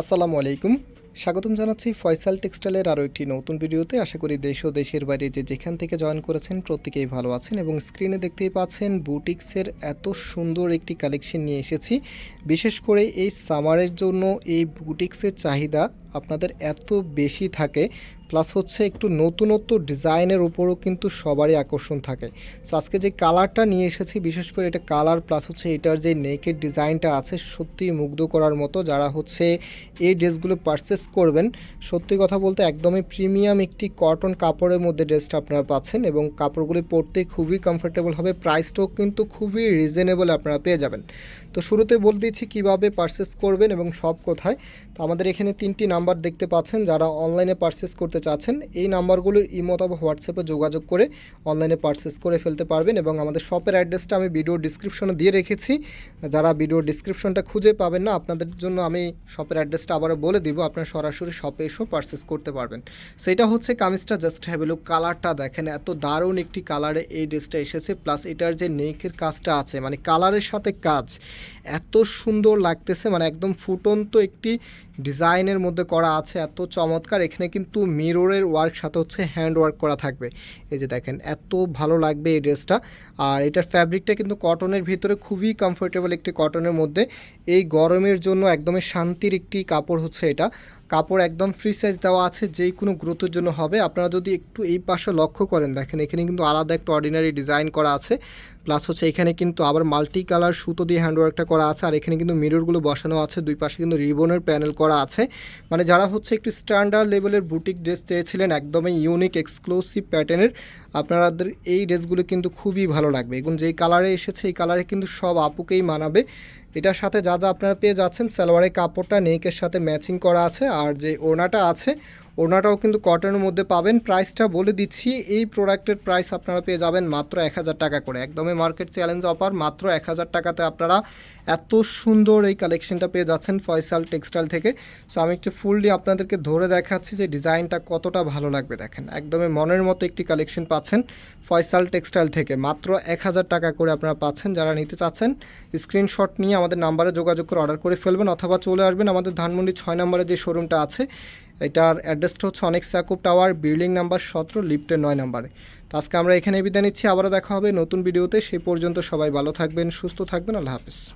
আসসালামু আলাইকুম। স্বাগতম জানাচ্ছি ফয়সাল টেক্সটাইলের আরও একটি নতুন ভিডিওতে। আশা করি দেশ ও দেশের বাইরে যে যেখান থেকে জয়েন করেছেন প্রত্যেকেই ভালো আছেন এবং স্ক্রিনে দেখতেই পাচ্ছেন বুটিক্সের এত সুন্দর একটি কালেকশন নিয়ে এসেছি। বিশেষ করে এই সামারের জন্য এই বুটিক্সের চাহিদা আপনাদের এত বেশি থাকে, প্লাস হচ্ছে একটু নতুনত্ব ডিজাইনের উপরও কিন্তু সবারই আকর্ষণ থাকে। সো আজকে যে কালারটা নিয়ে এসেছি, বিশেষ করে এটা কালার প্লাস হচ্ছে এটার যে নেকের ডিজাইনটা আছে, সত্যিই মুগ্ধ করার মতো যারা হচ্ছে এই ড্রেসগুলো পারচেস করবেন। সত্যি কথা বলতে একদমই প্রিমিয়াম একটি কটন কাপড়ের মধ্যে ড্রেসটা আপনারা পাচ্ছেন এবং কাপড়গুলি পরতে খুবই কমফোর্টেবল হবে। প্রাইসটাও কিন্তু খুবই রিজনেবল আপনারা পেয়ে যাবেন। তো শুরুতে বলে দিচ্ছি কীভাবে পারচেস করবেন এবং সব কোথায়। তো আমাদের এখানে তিনটি নাম্বার দেখতে পাচ্ছেন যারা অনলাইনে পারচেস করতে চাচ্ছেন। এই নাম্বারগুলোর ইমো অথবা হোয়াটসঅ্যাপে যোগাযোগ করে অনলাইনে পারচেস করে ফেলতে পারবেন এবং আমাদের শপের অ্যাড্রেসটা আমি ভিডিও ডিসক্রিপশনে দিয়ে রেখেছি। যারা ভিডিও ডিসক্রিপশনটা খুঁজে পাবেন না, আপনাদের জন্য আমি শপের অ্যাড্রেসটা আবারও বলে দিব। আপনারা সরাসরি শপে এসেও পারচেস করতে পারবেন। সেটা হচ্ছে কামিজটা জাস্ট হ্যাভেলু কালারটা দেখেন, এত দারুণ একটি কালারে এই ড্রেসটা এসেছে প্লাস এটার যে নেকের কাজটা আছে মানে কালারের সাথে কাজ এত সুন্দর লাগতেছে মানে একদম ফুটন্ত একটি ডিজাইনের মধ্যে করা আছে, এত চমৎকার। এখানে কিন্তু মিররের ওয়ার্ক সাথে হচ্ছে হ্যান্ড ওয়ার্ক করা থাকবে। এই যে দেখেন, এত ভালো লাগবে এই ড্রেসটা। আর এটার ফ্যাব্রিকটা কিন্তু কটনের ভিতরে খুবই কমফোর্টেবল একটি কটনের মধ্যে। এই গরমের জন্য একদমই শান্তির একটি কাপড় হচ্ছে এটা। কাপড় একদম ফ্রি সাইজ দেওয়া আছে, যেই কোনো গ্রোথের জন্য হবে। আপনারা যদি একটু এই পাশে লক্ষ্য করেন, দেখেন এখানে কিন্তু আলাদা একটা অর্ডিনারি ডিজাইন করা আছে। প্লাস হচ্ছে এখানে কিন্তু আবার মাল্টি কালার সুতো দিয়ে হ্যান্ডওয়ার্কটা করা আছে, আর এখানে কিন্তু মিররগুলো বসানো আছে, দুই পাশে কিন্তু রিবনের প্যানেল করা আছে। মানে যারা হচ্ছে একটু স্ট্যান্ডার্ড লেভেলের বুটিক ড্রেস চেয়েছিলেন, একদমই ইউনিক এক্সক্লুসিভ প্যাটার্নের আপনাদের এই ড্রেসগুলো কিন্তু খুবই ভালো লাগবে। এবং যেই কালারে এসেছে, এই কালারে কিন্তু সব আপুকেই মানাবে। এটার সাথে যা যা আপনারা পেয়ে যাচ্ছেন, সালোয়ারের কাপড়টা নেকের সাথে ম্যাচিং করা আছে, আর যে ওড়নাটা আছে ওড়নাটাও কিন্তু কটনের মধ্যে পাবেন। প্রাইসটা বলে দিচ্ছি, এই প্রোডাক্টের প্রাইস আপনারা পেয়ে যাবেন মাত্র এক হাজার টাকা করে। একদমই মার্কেট চ্যালেঞ্জ অফার মাত্র এক হাজার টাকাতে আপনারা এত সুন্দর এই কালেকশনটা পেয়ে যাচ্ছেন ফয়সাল টেক্সটাইল থেকে। সো আমি একটু ফুললি আপনাদেরকে ধরে দেখাচ্ছি যে ডিজাইনটা কতটা ভালো লাগবে, দেখেন। একদমই মনের মতো একটি কালেকশন পাচ্ছেন ফয়সাল টেক্সটাইল থেকে। মাত্র এক হাজার টাকা করে আপনারা পাচ্ছেন, যারা নিতে চাচ্ছেন স্ক্রিনশট নিয়ে আমাদের নাম্বারে যোগাযোগ করে অর্ডার করে ফেলবেন, অথবা চলে আসবেন আমাদের ধানমন্ডি ছয় নম্বরে যে শোরুমটা আছে। এটার অ্যাড্রেসটা হচ্ছে অনেক সাকুব টাওয়ার, বিল্ডিং নাম্বার সতেরো, লিফটের নয় নাম্বারে। তো আজকে আমরা এখানে বিদায় নিচ্ছি, আবারও দেখা হবে নতুন ভিডিওতে সেই পর্যন্ত সবাই ভালো থাকবেন, সুস্থ থাকবেন, আল্লাহ হাফিজ।